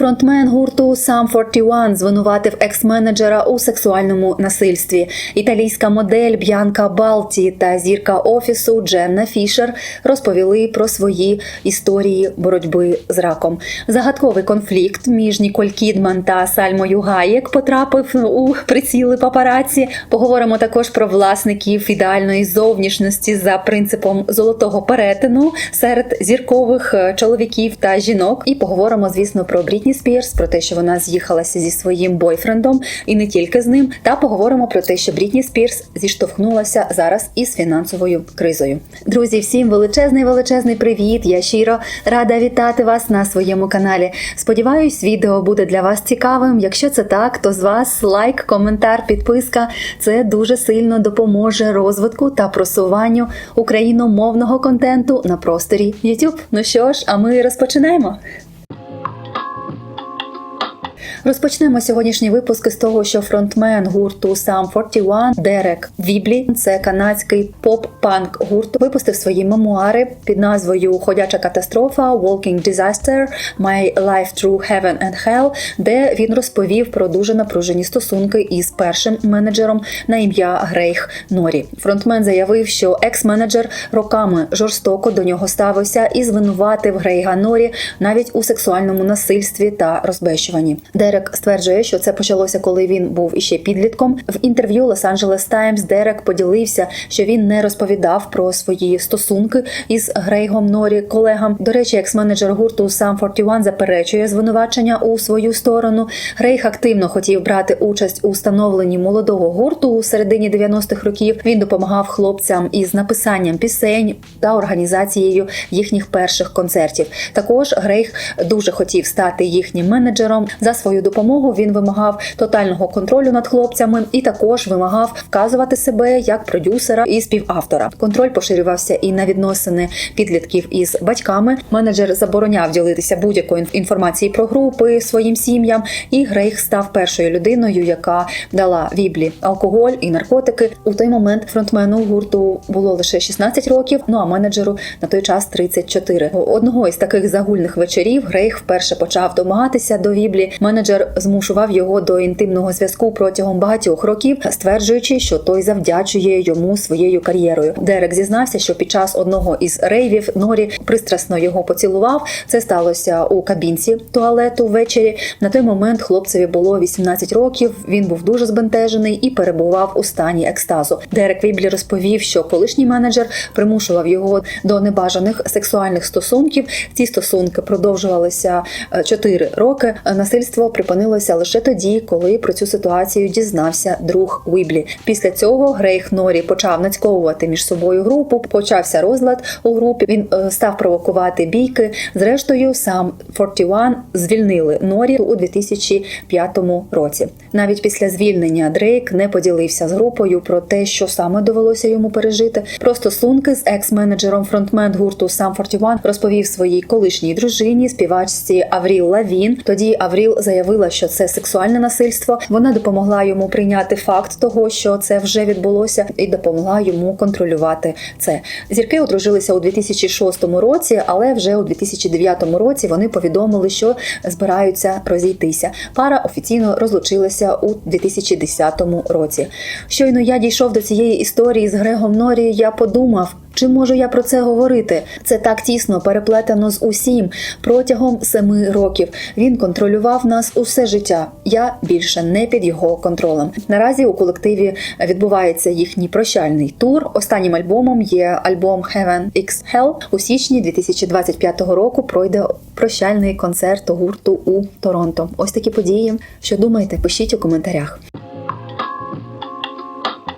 Фронтмен гурту Sum 41 звинуватив екс-менеджера у сексуальному насильстві. Італійська модель Б'янка Балті та зірка офісу Дженна Фішер розповіли про свої історії боротьби з раком. Загадковий конфлікт між Ніколь Кідман та Сальмою Гаєк потрапив у приціли папараці. Поговоримо також про власників ідеальної зовнішності за принципом золотого перетину серед зіркових е, чоловіків та жінок. І поговоримо, звісно, про Брітні Спірс, про те, що вона з'їхалася зі своїм бойфрендом, і не тільки з ним. Та поговоримо про те, що Брітні Спірс зіштовхнулася зараз із фінансовою кризою. Друзі, всім величезний величезний привіт! Я щиро рада вітати вас на своєму каналі. Сподіваюсь, відео буде для вас цікавим. Якщо це так, то з вас лайк, коментар, підписка. Це дуже сильно допоможе розвитку та просуванню україномовного контенту на просторі YouTube. Ну що ж, а ми розпочинаємо. Розпочнемо сьогоднішній випуск з того, що фронтмен гурту Sum 41 Дерек Віблі, це канадський поп-панк гурт, випустив свої мемуари під назвою Ходяча катастрофа Walking Disaster My Life Through Heaven and Hell, де він розповів про дуже напружені стосунки із першим менеджером на ім'я Грейх Норі. Фронтмен заявив, що екс-менеджер роками жорстоко до нього ставився і звинуватив Грейга Норі навіть у сексуальному насильстві та розбещуванні. Дерек стверджує, що це почалося, коли він був іще підлітком. В інтерв'ю Los-Angeles Times Дерек поділився, що він не розповідав про свої стосунки із Грейгом Норі, колегам. До речі, екс-менеджер гурту Sum 41 заперечує звинувачення у свою сторону. Грейг активно хотів брати участь у становленні молодого гурту у середині 90-х років. Він допомагав хлопцям із написанням пісень та організацією їхніх перших концертів. Також Грейг дуже хотів стати їхнім менеджером. За свою допомогу він вимагав тотального контролю над хлопцями і також вимагав вказувати себе як продюсера і співавтора. Контроль поширювався і на відносини підлітків із батьками. Менеджер забороняв ділитися будь-якою інформацією про групи своїм сім'ям. І Грейг став першою людиною, яка дала віблі алкоголь і наркотики. У той момент фронтмену гурту було лише 16 років. Ну а менеджеру на той час 34. Одного із таких загульних вечорів Грейг вперше почав домагатися до віблі. Менеджер змушував його до інтимного зв'язку протягом багатьох років, стверджуючи, що той завдячує йому своєю кар'єрою. Дерек зізнався, що під час одного із рейвів Норі пристрасно його поцілував. Це сталося у кабінці туалету ввечері. На той момент хлопцеві було 18 років. Він був дуже збентежений і перебував у стані екстазу. Дерек Віблі розповів, що колишній менеджер примушував його до небажаних сексуальних стосунків. Ці стосунки продовжувалися 4 роки. Насильство припинилося лише тоді, коли про цю ситуацію дізнався друг Віблі. Після цього Грейх Норі почав нацьковувати між собою групу. Почався розлад у групі. Він е, став провокувати бійки. Зрештою, сам 41 звільнили Норі у 2005 році. Навіть після звільнення Дрейк не поділився з групою про те, що саме довелося йому пережити. Про стосунки з екс-менеджером фронтмен гурту Сам 41 розповів своїй колишній дружині, співачці Авріл Лавін. Тоді Авріл заявила, що це сексуальне насильство. Вона допомогла йому прийняти факт того, що це вже відбулося, і допомогла йому контролювати це. Зірки одружилися у 2006 році, але вже у 2009 році вони повідомили, що збираються розійтися. Пара офіційно розлучилася у 2010 році. Щойно я дійшов до цієї історії з Грегом Норі. Я подумав. Чи можу я про це говорити? Це так тісно переплетено з усім. Протягом семи років він контролював нас усе життя. Я більше не під його контролем. Наразі у колективі відбувається їхній прощальний тур. Останнім альбомом є альбом Heaven X Hell. У січні 2025 року пройде прощальний концерт гурту у Торонто. Ось такі події. Що думаєте? Пишіть у коментарях.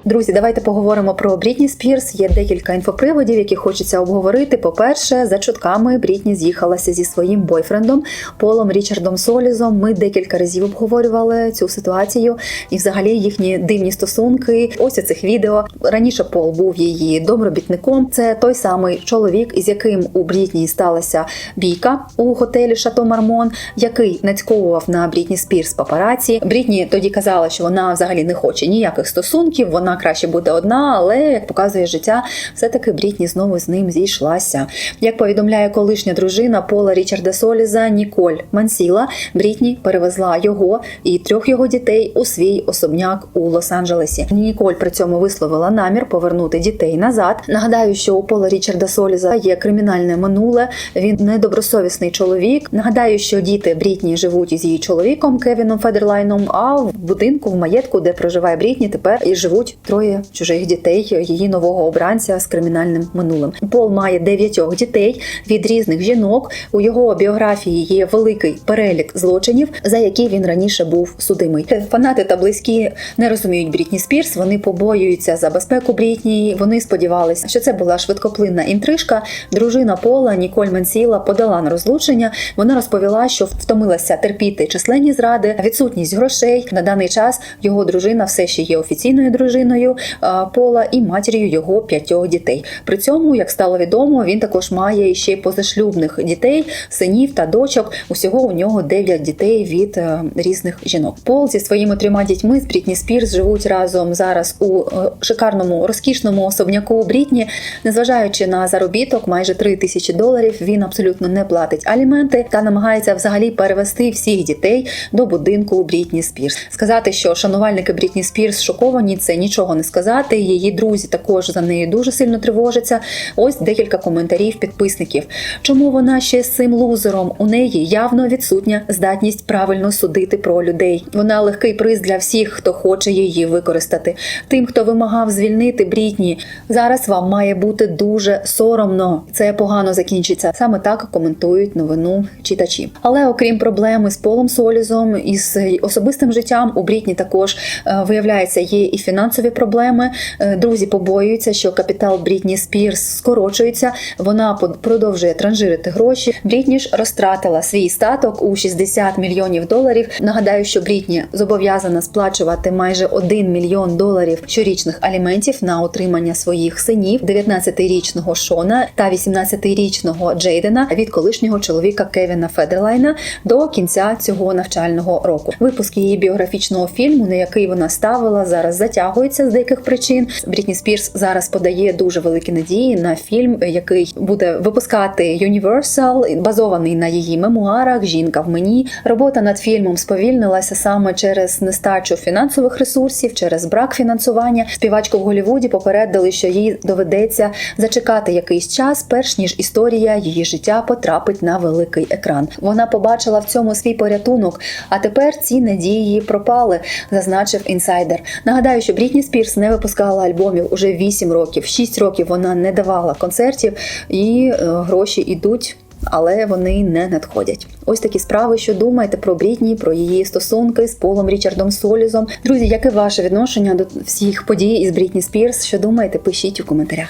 Друзі, давайте поговоримо про Брітні Спірс. Є декілька інфоприводів, які хочеться обговорити. По-перше, за чутками Брітні з'їхалася зі своїм бойфрендом Полом Річардом Солізом. Ми декілька разів обговорювали цю ситуацію і, взагалі, їхні дивні стосунки. Ось у цих відео раніше Пол був її домробітником. Це той самий чоловік, із яким у Брітні сталася бійка у готелі Шато Мармон, який нацьковував на Брітні Спірс папараці. Брітні тоді казала, що вона взагалі не хоче ніяких стосунків. Вона вона краще буде одна, але як показує життя, все-таки Брітні знову з ним зійшлася. Як повідомляє колишня дружина Пола Річарда Соліза Ніколь Мансіла, Брітні перевезла його і трьох його дітей у свій особняк у Лос-Анджелесі. Ніколь при цьому висловила намір повернути дітей назад. Нагадаю, що у Пола Річарда Соліза є кримінальне минуле. Він недобросовісний чоловік. Нагадаю, що діти Брітні живуть із її чоловіком Кевіном Федерлайном. А в будинку в маєтку, де проживає Брітні, тепер і живуть троє чужих дітей її нового обранця з кримінальним минулим. Пол має дев'ятьох дітей від різних жінок. У його біографії є великий перелік злочинів, за які він раніше був судимий. Фанати та близькі не розуміють Брітні Спірс. Вони побоюються за безпеку Брітні. Вони сподівалися, що це була швидкоплинна інтрижка. Дружина Пола Ніколь Менсіла подала на розлучення. Вона розповіла, що втомилася терпіти численні зради, відсутність грошей. На даний час його дружина все ще є офіційною дружиною а, Пола і матір'ю його п'ятьох дітей. При цьому, як стало відомо, він також має ще позашлюбних дітей, синів та дочок. Усього у нього дев'ять дітей від е, різних жінок. Пол зі своїми трьома дітьми з Брітні Спірс живуть разом зараз у е, шикарному розкішному особняку у Брітні. Незважаючи на заробіток, майже 3 тисячі доларів, він абсолютно не платить аліменти та намагається взагалі перевести всіх дітей до будинку Брітні Спірс. Сказати, що шанувальники Брітні Спірс шоковані, це нічого не сказати. Її друзі також за нею дуже сильно тривожаться. Ось декілька коментарів підписників. Чому вона ще з цим лузером? У неї явно відсутня здатність правильно судити про людей. Вона легкий приз для всіх, хто хоче її використати. Тим, хто вимагав звільнити Брітні, зараз вам має бути дуже соромно. Це погано закінчиться. Саме так коментують новину читачі. Але окрім проблеми з Полом Солізом і з особистим життям, у Брітні також е, виявляється є і фінансові проблеми. Е, Друзі побоюються, що капітал Брітні Спірс скорочується. Вона продовжує транжирити гроші. Брітні ж розтратила свій статок у 60 мільйонів доларів. Нагадаю, що Брітні зобов'язана сплачувати майже 1 мільйон доларів щорічних аліментів на утримання своїх синів, 19-річного Шона та 18-річного Джейдена від колишнього чоловіка Кевіна Федерлайна до кінця цього навчального року. Випуск її біографічного фільму, на який вона ставила, зараз затягується з деяких причин. Брітні Спірс зараз подає дуже великі надії на фільм, який буде випускати Universal, базований на її мемуарах. Жінка в мені. Робота над фільмом сповільнилася саме через нестачу фінансових ресурсів, через брак фінансування. Співачку в Голлівуді попередили, що їй доведеться зачекати якийсь час, перш ніж історія її життя потрапить на великий екран. Вона побачила в цьому свій порятунок. А тепер ці надії пропали, зазначив інсайдер. Нагадаю, що Брітні Спірс не випускала альбомів уже 8 років. 6 років вона не давала концертів, і е, гроші йдуть. Але вони не надходять. Ось такі справи, що думаєте про Брітні, про її стосунки з Полом Річардом Солізом. Друзі, яке ваше відношення до всіх подій із Брітні Спірс? Що думаєте? Пишіть у коментарях.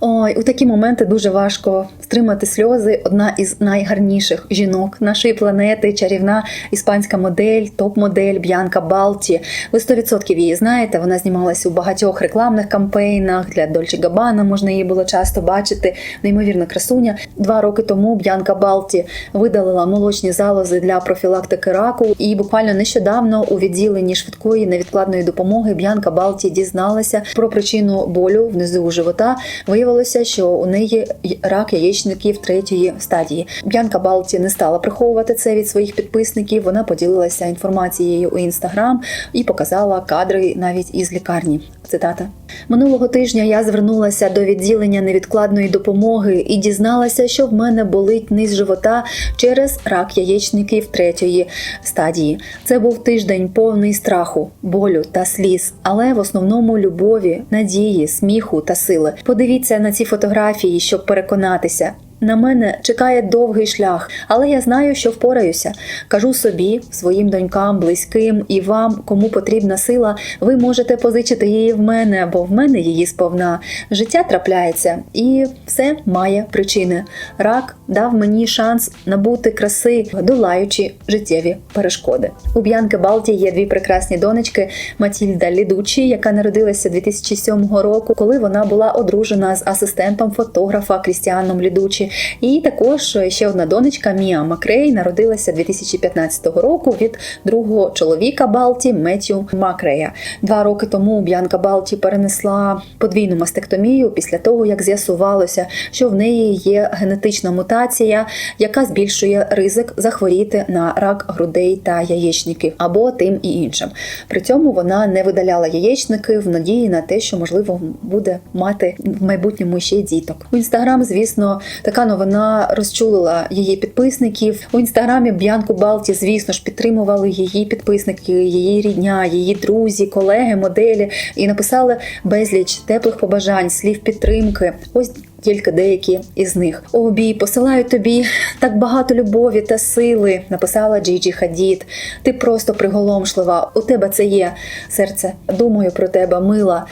Ой, у такі моменти дуже важко стримати сльози. Одна із найгарніших жінок нашої планети, чарівна іспанська модель, топ-модель Б'янка Балті. Ви 100% її знаєте. Вона знімалася у багатьох рекламних кампейнах для Дольче Габана. Можна її було часто бачити. Неймовірна красуня. Два роки тому Б'янка Балті видалила молочні залози для профілактики раку. І буквально нещодавно у відділенні швидкої невідкладної допомоги Б'янка Балті дізналася про причину болю внизу живота. Виявилося, що у неї рак яєчників третьої стадії. Б'янка Балті не стала приховувати це від своїх підписників. Вона поділилася інформацією у інстаграм і показала кадри навіть із лікарні. Цитата минулого тижня я звернулася до відділення невідкладної допомоги і дізналася, що в мене болить низ живота через рак яєчників третьої стадії. Це був тиждень повний страху, болю та сліз, але в основному любові, надії, сміху та сили. Подивіться на ці фотографії, щоб переконатися. На мене чекає довгий шлях, але я знаю, що впораюся. Кажу собі, своїм донькам, близьким і вам, кому потрібна сила, ви можете позичити її в мене, бо в мене її сповна. Життя трапляється, і все має причини. Рак дав мені шанс набути краси, долаючи життєві перешкоди. У Б'янки Балті є дві прекрасні донечки: Матільда Лідучі, яка народилася 2007 року, коли вона була одружена з асистентом фотографа Крістіаном Лідучі. І також ще одна донечка Міа Макрей народилася 2015 року від другого чоловіка Балті Меттю Макрея. Два роки тому Б'янка Балті перенесла подвійну мастектомію після того, як з'ясувалося, що в неї є генетична мутація, яка збільшує ризик захворіти на рак грудей та яєчників або тим і іншим. При цьому вона не видаляла яєчники в надії на те, що можливо буде мати в майбутньому ще й діток. У інстаграм, звісно, така новина розчулила її підписників. У інстаграмі Б'янку Балті, звісно ж, підтримували її підписники, її рідня, її друзі, колеги, моделі і написали безліч теплих побажань, слів підтримки. Ось тільки деякі із них. Обій, посилаю тобі так багато любові та сили, написала Джіджі Хадід. Ти просто приголомшлива. У тебе це є серце. Думаю про тебе, мила,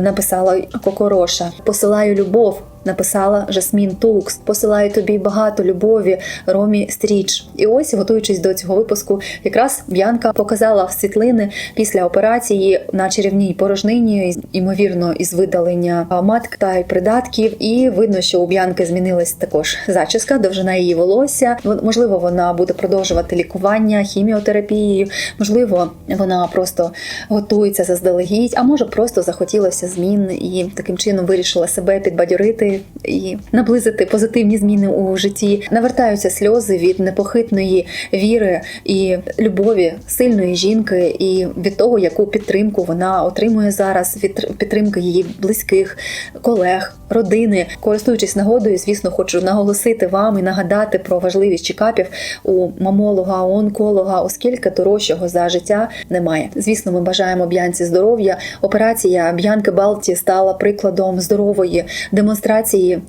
написала Кокороша. Посилаю любов. Написала Жасмін Тукс, посилаю тобі багато любові Ромі Стріч. І ось, готуючись до цього випуску, якраз Б'янка показала світлини після операції на черевній порожнині, ймовірно, із видалення матки та й придатків. І видно, що у Б'янки змінилась також зачіска, довжина її волосся. Можливо, вона буде продовжувати лікування хіміотерапією. Можливо, вона просто готується заздалегідь, а може просто захотілося змін і таким чином вирішила себе підбадьорити і наблизити позитивні зміни у житті. Навертаються сльози від непохитної віри і любові сильної жінки, і від того, яку підтримку вона отримує зараз, від підтримки її близьких, колег, родини. Користуючись нагодою, звісно, хочу наголосити вам і нагадати про важливість чекапів у мамолога, онколога, оскільки дорожчого за життя немає. Звісно, ми бажаємо б'янці здоров'я. Операція Б'янки Балті стала прикладом здорової демонстрації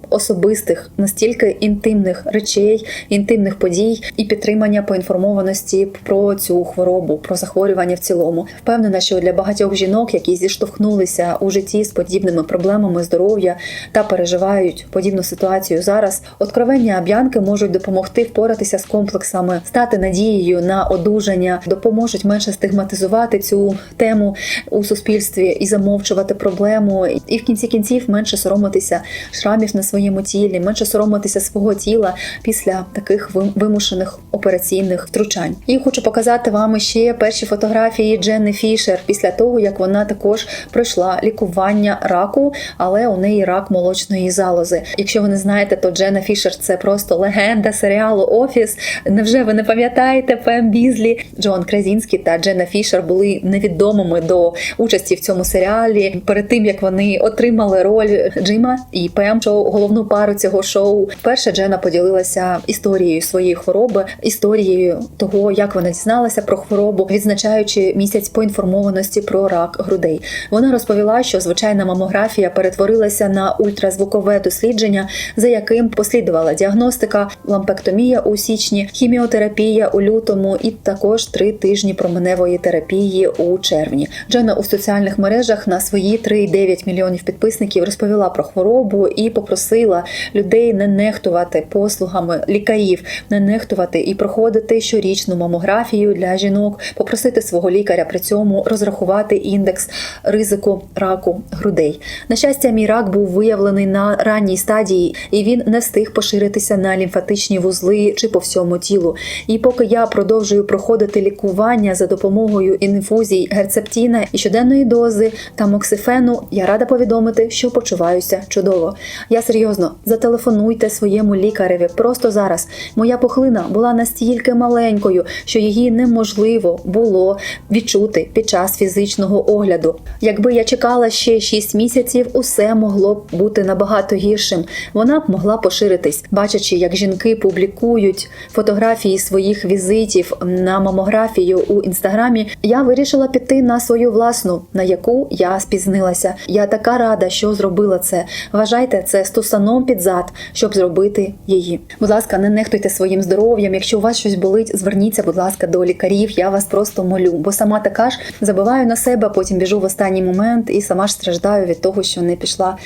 особистих, настільки інтимних речей, інтимних подій і підтримання поінформованості про цю хворобу, про захворювання в цілому. Впевнена, що для багатьох жінок, які зіштовхнулися у житті з подібними проблемами здоров'я та переживають подібну ситуацію зараз, откровення б'янки можуть допомогти впоратися з комплексами, стати надією на одужання, допоможуть менше стигматизувати цю тему у суспільстві і замовчувати проблему, і в кінці кінців менше соромитися шрамів на своєму тілі, менше соромитися свого тіла після таких вимушених операційних втручань. І хочу показати вам ще перші фотографії Дженни Фішер після того, як вона також пройшла лікування раку, але у неї рак молочної залози. Якщо ви не знаєте, то Дженна Фішер це просто легенда серіалу Офіс. Невже ви не пам'ятаєте Пем Бізлі? Джон Кразінський та Дженна Фішер були невідомими до участі в цьому серіалі перед тим як вони отримали роль Джима і Пем, що головну пару цього шоу. Перша Джена поділилася історією своєї хвороби, історією того, як вона дізналася про хворобу, відзначаючи місяць поінформованості про рак грудей. Вона розповіла, що звичайна мамографія перетворилася на ультразвукове дослідження, за яким послідувала діагностика, лампектомія у січні, хіміотерапія у лютому, і також три тижні променевої терапії у червні. Джена у соціальних мережах на свої 3,9 мільйонів підписників розповіла про хворобу і попросила людей не нехтувати послугами лікарів, не нехтувати і проходити щорічну мамографію для жінок, попросити свого лікаря при цьому розрахувати індекс ризику раку грудей. На щастя, мій рак був виявлений на ранній стадії, і він не встиг поширитися на лімфатичні вузли чи по всьому тілу. І поки я продовжую проходити лікування за допомогою інфузій герцептіна і щоденної дози та моксифену, я рада повідомити, що почуваюся чудово. Я серйозно зателефонуйте своєму лікареві просто зараз. Моя пухлина була настільки маленькою, що її неможливо було відчути під час фізичного огляду. Якби я чекала ще 6 місяців, усе могло б бути набагато гіршим. Вона б могла поширитись, бачачи, як жінки публікують фотографії своїх візитів на мамографію у інстаграмі. Я вирішила піти на свою власну, на яку я спізнилася. Я така рада, що зробила це. Вважайте це стусаном під зад, щоб зробити її. Будь ласка, не нехтуйте своїм здоров'ям. Якщо у вас щось болить, зверніться, будь ласка, до лікарів. Я вас просто молю. Бо сама така ж забиваю на себе, потім біжу в останній момент і сама ж страждаю від того, що не пішла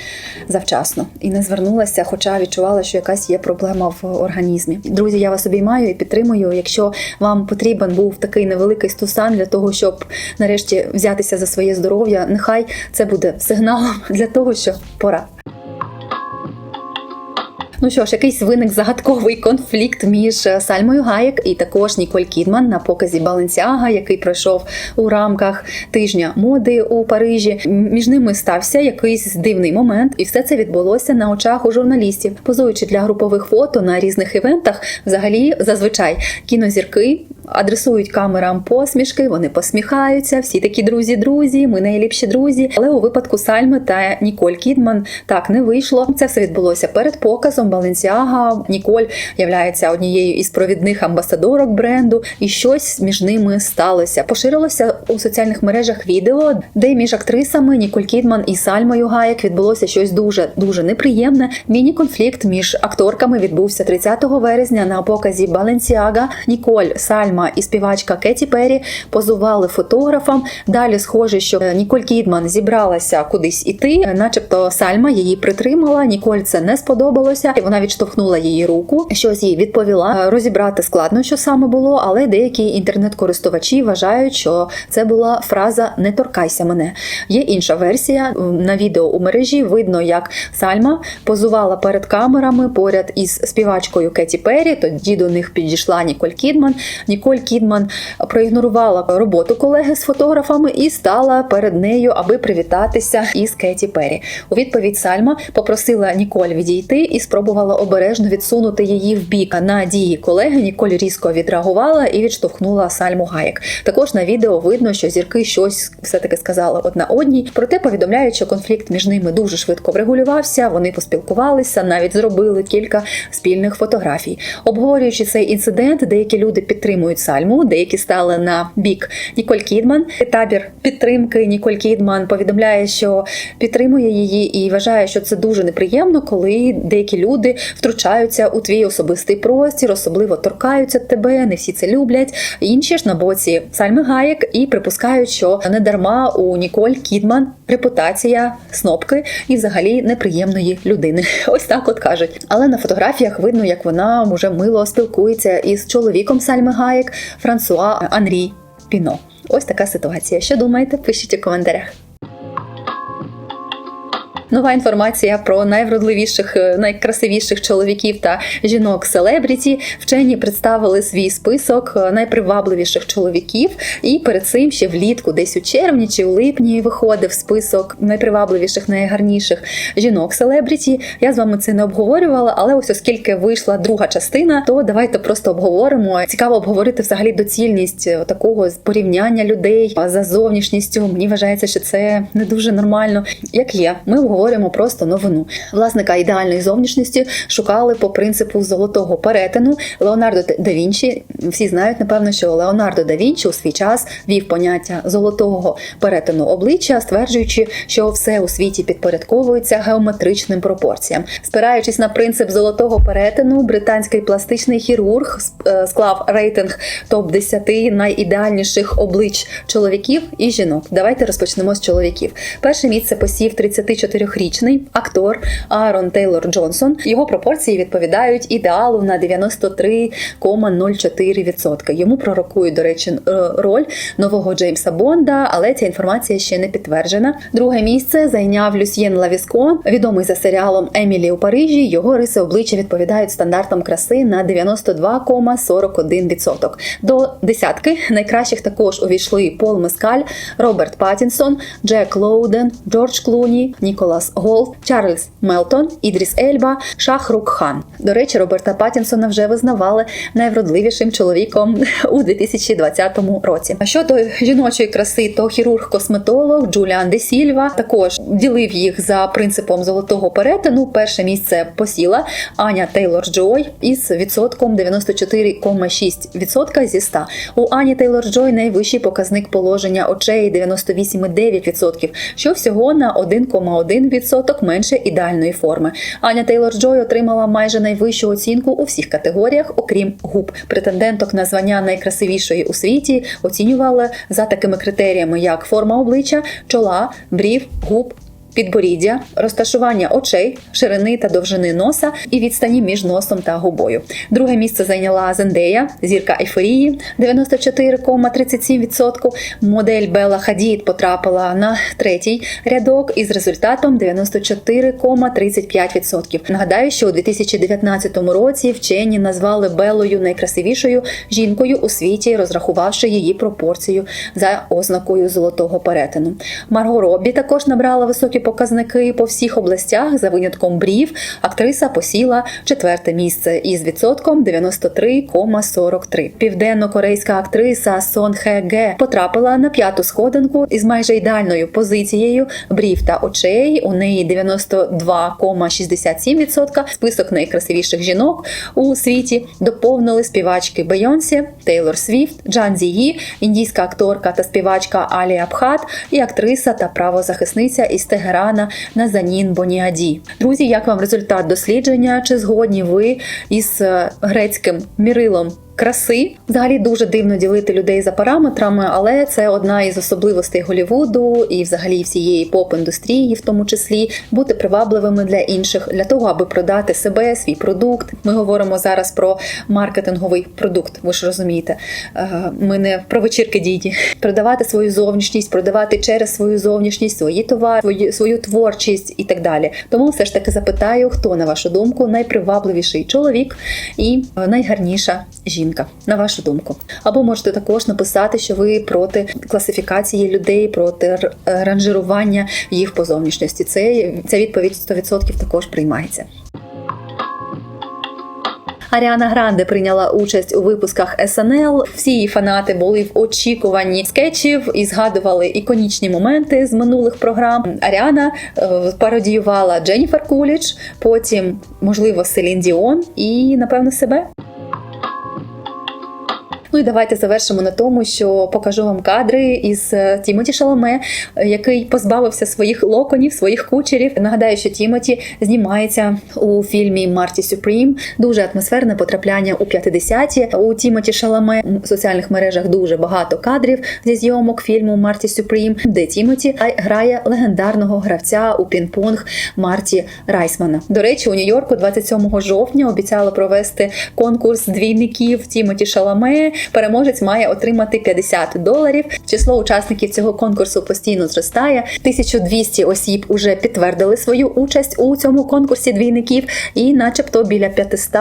завчасно і не звернулася, хоча відчувала, що якась є проблема в організмі. Друзі, я вас обіймаю і підтримую. Якщо вам потрібен був такий невеликий стусан для того, щоб нарешті взятися за своє здоров'я, нехай це буде сигналом для того, що пора. Ну що ж, якийсь виник загадковий конфлікт між е, Сальмою Гаєк і також Ніколь Кідман на показі Баленсіага, який пройшов у рамках тижня моди у Парижі. Між ними стався якийсь дивний момент, і все це відбулося на очах у журналістів, позуючи для групових фото на різних івентах. Взагалі, зазвичай кінозірки адресують камерам посмішки, вони посміхаються, всі такі друзі-друзі, ми найліпші друзі. Але у випадку Сальми та Ніколь Кідман так не вийшло. Це все відбулося перед показом Баленсіага. Ніколь являється однією із провідних амбасадорок бренду, і щось між ними сталося. Поширилося у соціальних мережах відео, де між актрисами Ніколь Кідман і Сальмою Гаєк відбулося щось дуже дуже неприємне. Міні-конфлікт між акторками відбувся 30 вересня на показі Баленсіага. Ніколь, Сальма і співачка Кеті Перрі позували фотографам. Далі схоже, що Ніколь Кідман зібралася кудись іти, начебто Сальма її притримала. Ніколь це не сподобалося, і вона відштовхнула її руку. Щось їй відповіла. Розібрати складно, що саме було, але деякі інтернет-користувачі вважають, що це була фраза Не торкайся мене. Є інша версія на відео у мережі. Видно, як Сальма позувала перед камерами поряд із співачкою Кеті Перрі. Тоді до них підійшла Ніколь Кідман. Ніколь Кідман проігнорувала роботу колеги з фотографами і стала перед нею, аби привітатися із Кеті Перрі. У відповідь Сальма попросила Ніколь відійти і спробувала обережно відсунути її в бік. На дії колеги Ніколь різко відреагувала і відштовхнула Сальму Гаєк. Також на відео видно, що зірки щось все таки сказали одна одній. Проте повідомляють, що конфлікт між ними дуже швидко врегулювався. Вони поспілкувалися, навіть зробили кілька спільних фотографій. Обговорюючи цей інцидент, деякі люди підтримують Сальму, деякі стали на бік Ніколь Кідман. Табір підтримки Ніколь Кідман повідомляє, що підтримує її і вважає, що це дуже неприємно, коли деякі люди втручаються у твій особистий простір, особливо торкаються тебе. Не всі це люблять. Інші ж на боці Сальми Гаєк і припускають, що не дарма у Ніколь Кідман репутація снопки і взагалі неприємної людини. Ось так от кажуть. Але на фотографіях видно, як вона уже мило спілкується із чоловіком Сальми Гаєк Франсуа Анрі Піно. Ось така ситуація. Що думаєте? Пишіть у коментарях. Нова інформація про найвродливіших, е, найкрасивіших чоловіків та жінок селебріті. Вчені представили свій список е, найпривабливіших чоловіків. І перед цим ще влітку, десь у червні чи у липні, виходив список найпривабливіших, найгарніших жінок селебріті. Я з вами це не обговорювала, але ось оскільки вийшла друга частина, то давайте просто обговоримо. Цікаво обговорити взагалі доцільність е, такого порівняння людей за зовнішністю. Мені вважається, що це не дуже нормально. Як є, ми обговорюємо просто новину. Власника ідеальної зовнішності шукали по принципу золотого перетину. Леонардо да Вінчі. Всі знають, напевно, що Леонардо да Вінчі у свій час вів поняття золотого перетину обличчя, стверджуючи, що все у світі підпорядковується геометричним пропорціям. Спираючись на принцип золотого перетину, британський пластичний хірург е, склав рейтинг топ 10 найідеальніших облич чоловіків і жінок. Давайте розпочнемо з чоловіків. Перше місце посів 34-річний актор Аарон Тейлор Джонсон. Його пропорції відповідають ідеалу на 93,04%. Йому пророкують, до речі, е, роль нового Джеймса Бонда, але ця інформація ще не підтверджена. Друге місце зайняв Люсьєн Лавіско, відомий за серіалом Емілі у Парижі. Його риси обличчя відповідають стандартам краси на 92,41%. До десятки найкращих також увійшли Пол Мескаль, Роберт Паттінсон, Джек Лоуден, Джордж Клуні, Ніколас Голд, Чарльз Мелтон, Ідріс Ельба, Шахрук Хан. До речі, Роберта Паттінсона вже визнавали найвродливішим чоловіком у 2020 році. А щодо жіночої краси, то хірург-косметолог Джуліан Де Сільва також ділив їх за принципом золотого перетину. Перше місце посіла Аня Тейлор Джой із відсотком 94,6% зі 100. У Ані Тейлор Джой найвищий показник положення очей 98,9%, що всього на 1,1% менше ідеальної форми. Аня Тейлор Джой отримала майже найвищу оцінку у всіх категоріях, окрім губ. Претенденток на звання найкрасивішої у світі оцінювали за такими критеріями, як форма обличчя, чола, брів, губ. Підборіддя, розташування очей, ширини та довжини носа і відстані між носом та губою. Друге місце зайняла Зендея, зірка ейфорії 94,37%. Модель Белла Хадід потрапила на третій рядок із результатом 94,35%. Нагадаю, що у 2019 році вчені назвали Беллою найкрасивішою жінкою у світі, розрахувавши її пропорцію за ознакою золотого перетину. Марго Робі також набрала високі показники по всіх областях. За винятком брів актриса посіла четверте місце із відсотком 93,43. Південно-корейська актриса Сон Хе Ге потрапила на п'яту сходинку із майже ідеальною позицією брів та очей. У неї 92,67%. Список найкрасивіших жінок у світі доповнили співачки Бейонсі, Тейлор Свіфт, Джан Зії, індійська акторка та співачка Алі Абхат і актриса та правозахисниця із Тегерана Назанін Боніаді. Друзі, як вам результат дослідження? Чи згодні ви із е, грецьким мірилом? Краси взагалі дуже дивно ділити людей за параметрами, але це одна із особливостей Голівуду і, взагалі, всієї поп-індустрії, в тому числі бути привабливими для інших для того, аби продати себе, свій продукт. Ми говоримо зараз про маркетинговий продукт. Ви ж розумієте, Е, ми не про вечірки діді. Продавати свою зовнішність, продавати через свою зовнішність, свої товари, свою, творчість і так далі. Тому все ж таки запитаю, хто на вашу думку найпривабливіший чоловік і е, найгарніша жінка, на вашу думку. Або можете також написати, що ви проти класифікації людей, проти ранжирування їх по зовнішності. Це ця відповідь 100% також приймається. Аріана Гранде прийняла участь у випусках СНЛ. Всі її фанати були в очікуванні скетчів і згадували іконічні моменти з минулих програм. Аріана е, пародіювала Дженніфер Куліч, потім, можливо, Селін Діон і, напевно, себе. Ну і давайте завершимо на тому, що покажу вам кадри із е, Тімоті Шаломе, е, який позбавився своїх локонів, своїх кучерів. Нагадаю, що Тімоті знімається у фільмі Марті Сюпрім. Дуже атмосферне потрапляння у 50-ті. У Тімоті Шаломе в соціальних мережах дуже багато кадрів зі зйомок фільму Марті Сюпрім, де Тімоті грає легендарного гравця у пінг-понг Марті Райсмана. До речі, у Нью-Йорку 27 жовтня обіцяли провести конкурс двійників Тімоті Шаламе. Переможець має отримати 50 доларів. Число учасників цього конкурсу постійно зростає. 1200 осіб уже підтвердили свою участь у цьому конкурсі двійників, і, начебто, біля 500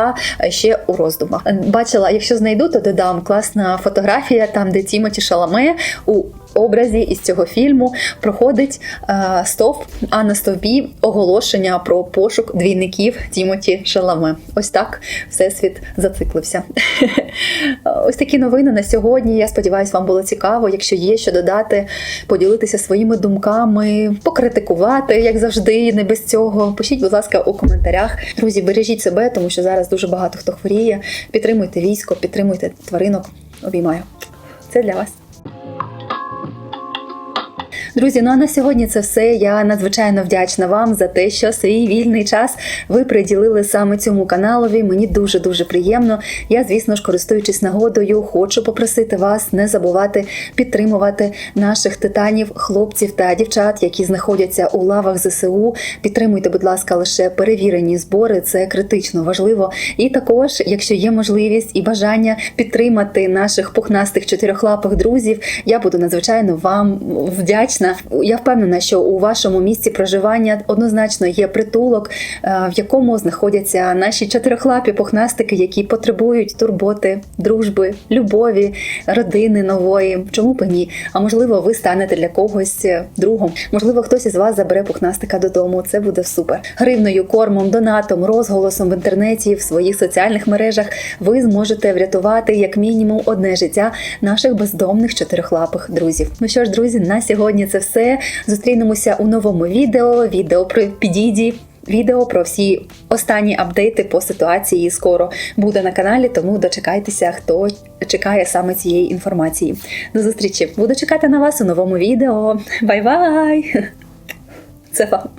ще у роздумах. Бачила, якщо знайду, то додам класна фотографія там, де Тімоті Шаламе у образі із цього фільму проходить е, стовп, а на стовпі оголошення про пошук двійників Тімоті Шаламе. Ось так всесвіт зациклився. Ось такі новини на сьогодні. Я сподіваюся, вам було цікаво. Якщо є що додати, поділитися своїми думками, покритикувати, як завжди, не без цього. Пишіть, будь ласка, у коментарях. Друзі, бережіть себе, тому що зараз дуже багато хто хворіє. Підтримуйте військо, підтримуйте тваринок. Обіймаю. Це для вас. Друзі, ну а на сьогодні це все. Я надзвичайно вдячна вам за те, що свій вільний час ви приділили саме цьому каналові. Мені дуже дуже приємно. Я, звісно ж, користуючись нагодою, хочу попросити вас не забувати підтримувати наших титанів, хлопців та дівчат, які знаходяться у лавах ЗСУ. Підтримуйте, будь ласка, лише перевірені збори. Це критично важливо. І також, якщо є можливість і бажання підтримати наших пухнастих чотирьохлапих друзів, я буду надзвичайно вам вдячна. Я впевнена, що у вашому місці проживання однозначно є притулок, е, в якому знаходяться наші чотирьохлапі пухнастики, які потребують турботи, дружби, любові, родини нової. Чому б ні? А можливо, ви станете для когось другом. Можливо, хтось із вас забере пухнастика додому. Це буде супер. Гривною, кормом, донатом, розголосом в інтернеті, в своїх соціальних мережах ви зможете врятувати як мінімум одне життя наших бездомних чотирьохлапих друзів. Ну що ж, друзі, на сьогодні це все. Зустрінемося у новому відео. Відео про підійді. Відео про всі останні апдейти по ситуації скоро буде на каналі, тому дочекайтеся, хто чекає саме цієї інформації. До зустрічі! Буду чекати на вас у новому відео. Бай-бай! Це вам!